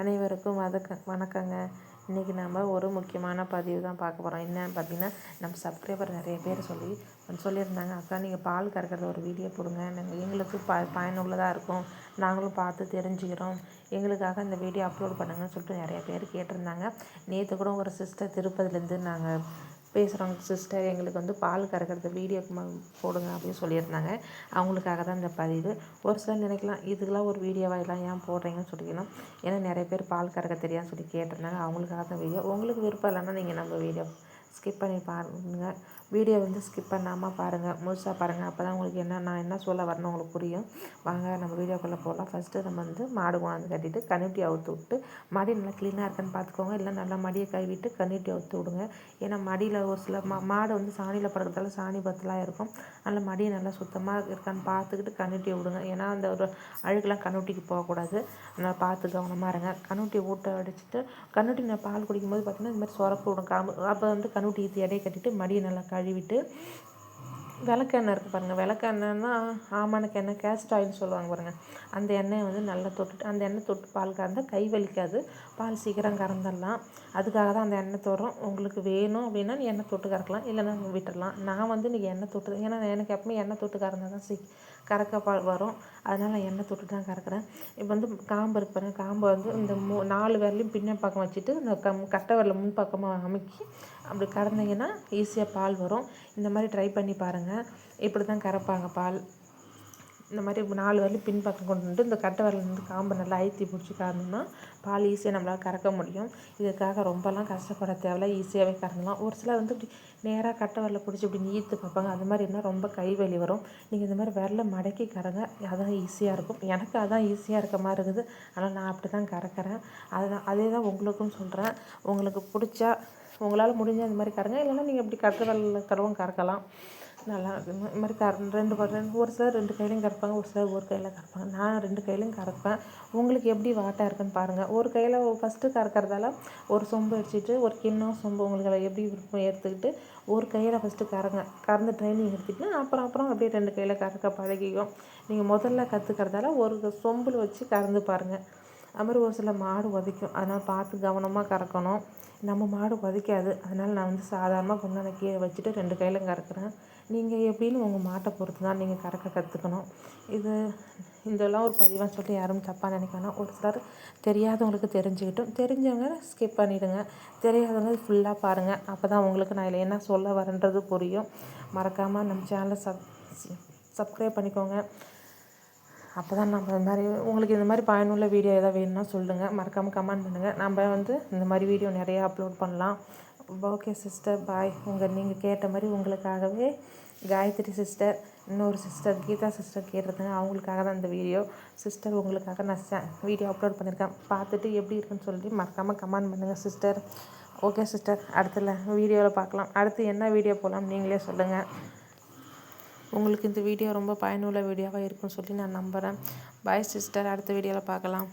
அனைவருக்கும் வதக்க வணக்கங்க. இன்றைக்கி நம்ம ஒரு முக்கியமான பதிவு தான் பார்க்க போகிறோம் என்னன்னு பார்த்தீங்கன்னா நம்ம சப்ஸ்கிரைபர் நிறைய பேர் சொல்லி சொல்லியிருந்தாங்க. அக்கா நீங்கள் பால் கறக்கிறத ஒரு வீடியோ போடுங்க. நாங்கள் எங்களுக்கு ப பயனுள்ளதாக இருக்கும். நாங்களும் பார்த்து தெரிஞ்சுக்கிறோம். எங்களுக்காக இந்த வீடியோ அப்லோட் பண்ணுங்கன்னு சொல்லிட்டு நிறைய பேர் கேட்டிருந்தாங்க. நேற்று கூட ஒரு சிஸ்டர் திருப்பதிலேருந்து நாங்கள் பேசுகிறோங்க சிஸ்டர் எங்களுக்கு வந்து பால் கறக்கிறது வீடியோ போடுங்க அப்படின்னு சொல்லியிருந்தாங்க. அவங்களுக்காக தான் இந்த பதிவு. ஒரு சிலர் நினைக்கலாம் இதுக்கெல்லாம் ஒரு வீடியோவாக எல்லாம் ஏன் போடுறீங்கன்னு சொல்லிக்கணும். ஏன்னா நிறைய பேர் பால் கறக்க தெரியாதுன்னு சொல்லி கேட்டிருந்தாங்க. அவங்களுக்காக தான் வீடியோ உங்களுக்கு விருப்பம் இல்லைன்னா நீங்கள் நம்ம வீடியோ ஸ்கிப் பண்ணி பாருங்கள் வீடியோ வந்து ஸ்கிப் பண்ணாமல் பாருங்கள் முழுசாக பாருங்கள் அப்போ தான் உங்களுக்கு என்ன நான் என்ன சொல்ல வரணும் உங்களுக்கு புரியும். வாங்க நம்ம வீடியோக்குள்ளே போகலாம் ஃபஸ்ட்டு நம்ம வந்து மாடு கொண்டாந்து கட்டிட்டு கண்ணுட்டி அவுத்து விட்டு மடி நல்லா க்ளீனாக இருக்கான்னு பார்த்துக்கோங்க இல்லை நல்லா மடியை கழுவிட்டு கண்ணுட்டி அவுத்து விடுங்க. ஏன்னா மடியில் ஒரு சில மா மாடு வந்து சாணியில் படுக்கிறதால சாணி பத்தலாம் இருக்கும். அதில் மடியை நல்லா சுத்தமாக இருக்கான்னு பார்த்துக்கிட்டு கண்ணுட்டி விடுங்க. ஏன்னா அந்த ஒரு அழுக்கெல்லாம் கண்ணுட்டிக்கு போகக்கூடாது. அதனால் பார்த்து கவனமாக இருங்க. கண்ணுட்டி ஊட்ட அடிச்சுட்டு கண்ணுட்டி நான் பால் குடிக்கும்போது பார்த்திங்கன்னா இந்த மாதிரி சொரப்பு விடும். அப்போ வந்து கண்ணு மறுபடியும் ஈத்தி எடையை கட்டிட்டு மடியை நல்லா கழுவிட்டு விளக்கெண்ணெய் இருக்குது பாருங்கள் விளக்கெண்ணெய்னா ஆமணக்கு எண்ணெய் கேஸ்ட் ஆயில்னு சொல்லுவாங்க பாருங்கள் அந்த எண்ணெயை வந்து நல்லா தொட்டுட்டு அந்த எண்ணெய் தொட்டு பால் கறந்தால் கை வலிக்காது. பால் சீக்கிரம் கறந்துடலாம். அதுக்காக தான் அந்த எண்ணெய் தொடுறோம். உங்களுக்கு வேணும் அப்படின்னா நீ எண்ணெய் தொட்டு கறக்கலாம். இல்லைன்னா விட்டுடலாம். நான் வந்து இன்றைக்கி எண்ணெய் தொட்டு ஏன்னா எனக்கு எப்பவுமே எண்ணெய் தொட்டு கறந்தால் தான் சீ கறக்க பால் வரும். அதனால் நான் எண்ணெய் தொட்டு தான் கறக்கிறேன். இப்போ வந்து காம்பு இருக்கு பாருங்கள் காம்பை வந்து இந்த மூ நாலு விரலையும் பின்ன பக்கம் வச்சுட்டு இந்த கம் கட்டை விரல முன் பக்கமாக அமைக்கி அப்படி கறந்தீங்கன்னா ஈஸியாக பால் வரும். இந்த மாதிரி ட்ரை பண்ணி பாருங்கள் இப்படி தான் கறப்பாங்க பால். இந்த மாதிரி நாலு வரலையும் பின்பக்கம் கொண்டு வந்து இந்த கட்டை வரலேருந்து வந்து காம்பை நல்லா அழுத்தி பிடிச்சி காரணம்னா பால் ஈஸியாக நம்மளால் கறக்க முடியும். இதுக்காக ரொம்பலாம் கஷ்டப்பட தேவையில்ல. ஈஸியாகவே கறந்துலாம் ஒரு சிலர் வந்து இப்படி நேராக கட்டை வரல பிடிச்சி இப்படி நீத்து பார்ப்பாங்க. அது மாதிரி இருந்தால் ரொம்ப கை வலி வரும். நீங்கள் இந்த மாதிரி விரல மடக்கி கறங்க. அதான் ஈஸியாக இருக்கும். எனக்கு அதான் ஈஸியாக இருக்க மாதிரி இருக்குது. ஆனால் நான் அப்படி தான் கறக்கிறேன். அதுதான் அதே தான் உங்களுக்கும் சொல்கிறேன் உங்களுக்கு பிடிச்சா உங்களால் முடிஞ்ச அந்த மாதிரி கறங்க. இல்லைன்னா நீங்கள் இப்படி கட்டை வரல கறவும் கறக்கலாம். நல்லா இது மாதிரி கற ரெண்டு ரெண்டு ஒரு சிலர் ரெண்டு கையிலையும் கறப்பாங்க ஒரு சிலர் ஒரு கையில் கறப்பாங்க. நான் ரெண்டு கையிலையும் கறப்பேன். உங்களுக்கு எப்படி வாட்டாக இருக்குன்னு பாருங்கள் ஒரு கையில் ஃபஸ்ட்டு கறக்கிறதால ஒரு சொம்பு வச்சுட்டு ஒரு கிண்ணம் சொம்பு உங்களுக்கு எப்படி விருப்பம் எடுத்துக்கிட்டு ஒரு கையில் ஃபஸ்ட்டு கறங்க. கறந்து ட்ரைனிங் எடுத்துக்கிட்டு அப்புறம் அப்புறம் அப்படியே ரெண்டு கையில் கறக்க பழகிக்கும். நீங்கள் முதல்ல கற்றுக்கறதால ஒரு சொம்பில் வச்சு கறந்து பாருங்கள் அது மாதிரி ஒரு சில மாடு உதைக்கும். அதனால் பார்த்து கவனமாக கறக்கணும். நம்ம மாடு உதைக்காது. அதனால் நான் வந்து சாதாரணமாக கொண்டாந்து கீழே வச்சுட்டு ரெண்டு கையிலும் கறக்கிறேன். நீங்கள் எப்படின்னு உங்கள் மாட்டை பொறுத்து தான் நீங்கள் கறக்க கற்றுக்கணும் இது இதெல்லாம் ஒரு பதிவாக சொல்லி யாரும் தப்பாக நினைக்கணும் ஒரு சிலர் தெரியாதவங்களுக்கு தெரிஞ்சுக்கிட்டும். தெரிஞ்சவங்க ஸ்கிப் பண்ணிவிடுங்க தெரியாதவங்க ஃபுல்லாக பாருங்கள் அப்போ தான் உங்களுக்கு நான் இதில் என்ன சொல்ல வரேன்றது புரியும். மறக்காமல் நம்ம சேனலை சப் சப்ஸ்கிரைப் பண்ணிக்கோங்க. அப்போ தான் நம்ம இந்த மாதிரி உங்களுக்கு இந்த மாதிரி பயனுள்ள வீடியோ எதாவது வேணும்னா சொல்லுங்கள் மறக்காமல் கமெண்ட் பண்ணுங்கள் நம்ம வந்து இந்த மாதிரி வீடியோ நிறையா அப்லோட் பண்ணலாம். ஓகே சிஸ்டர் பாய் உங்கள் நீங்கள் கேட்ட மாதிரி உங்களுக்காகவே காயத்ரி சிஸ்டர் இன்னொரு சிஸ்டர் கீதா சிஸ்டர் கேட்டிருந்தாங்க. அவங்களுக்காக தான் இந்த வீடியோ சிஸ்டர் உங்களுக்காக நான் வீடியோ அப்லோட் பண்ணியிருக்கேன் பார்த்துட்டு எப்படி இருக்குன்னு சொல்லி மறக்காமல் கமெண்ட் பண்ணுங்கள் சிஸ்டர் ஓகே சிஸ்டர் அடுத்த வீடியோவில் பார்க்கலாம். அடுத்து என்ன வீடியோ போகலாம் நீங்களே சொல்லுங்கள் உங்களுக்கு இந்த வீடியோ ரொம்ப பயனுள்ள வீடியோவாக இருக்கும்னு சொல்லி நான் நம்புகிறேன் பாய் சிஸ்டர் அடுத்த வீடியோவில் பார்க்கலாம்.